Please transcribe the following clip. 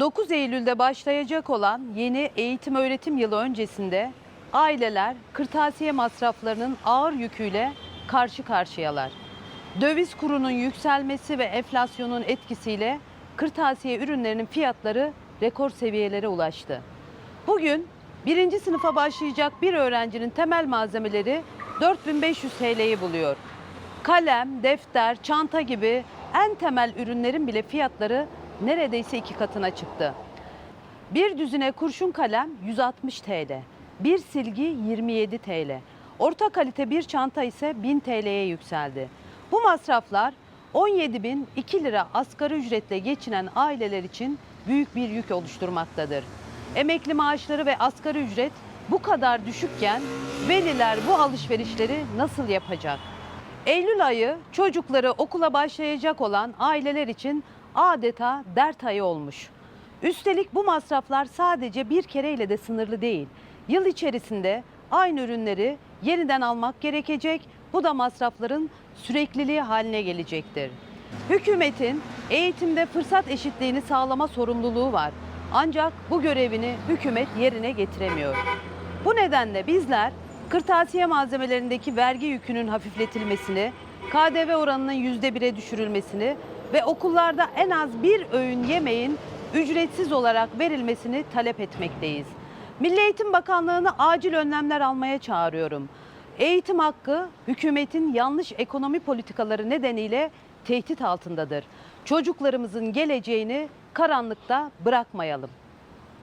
9 Eylül'de başlayacak olan yeni eğitim öğretim yılı öncesinde aileler kırtasiye masraflarının ağır yüküyle karşı karşıyalar. Döviz kurunun yükselmesi ve enflasyonun etkisiyle kırtasiye ürünlerinin fiyatları rekor seviyelere ulaştı. Bugün birinci sınıfa başlayacak bir öğrencinin temel malzemeleri 4500 TL'yi buluyor. Kalem, defter, çanta gibi en temel ürünlerin bile fiyatları neredeyse iki katına çıktı. Bir düzine kurşun kalem 160 TL, bir silgi 27 TL. Orta kalite bir çanta ise 1000 TL'ye yükseldi. Bu masraflar 17 bin 2 lira asgari ücretle geçinen aileler için büyük bir yük oluşturmaktadır. Emekli maaşları ve asgari ücret bu kadar düşükken veliler bu alışverişleri nasıl yapacak? Eylül ayı çocukları okula başlayacak olan aileler için adeta dert ayı olmuş. Üstelik bu masraflar sadece bir kereyle de sınırlı değil. Yıl içerisinde aynı ürünleri yeniden almak gerekecek. Bu da masrafların sürekliliği haline gelecektir. Hükümetin eğitimde fırsat eşitliğini sağlama sorumluluğu var. Ancak bu görevini hükümet yerine getiremiyor. Bu nedenle bizler kırtasiye malzemelerindeki vergi yükünün hafifletilmesini, KDV oranının yüzde bire düşürülmesini ve okullarda en az bir öğün yemeğin ücretsiz olarak verilmesini talep etmekteyiz. Milli Eğitim Bakanlığı'nı acil önlemler almaya çağırıyorum. Eğitim hakkı hükümetin yanlış ekonomi politikaları nedeniyle tehdit altındadır. Çocuklarımızın geleceğini karanlıkta bırakmayalım.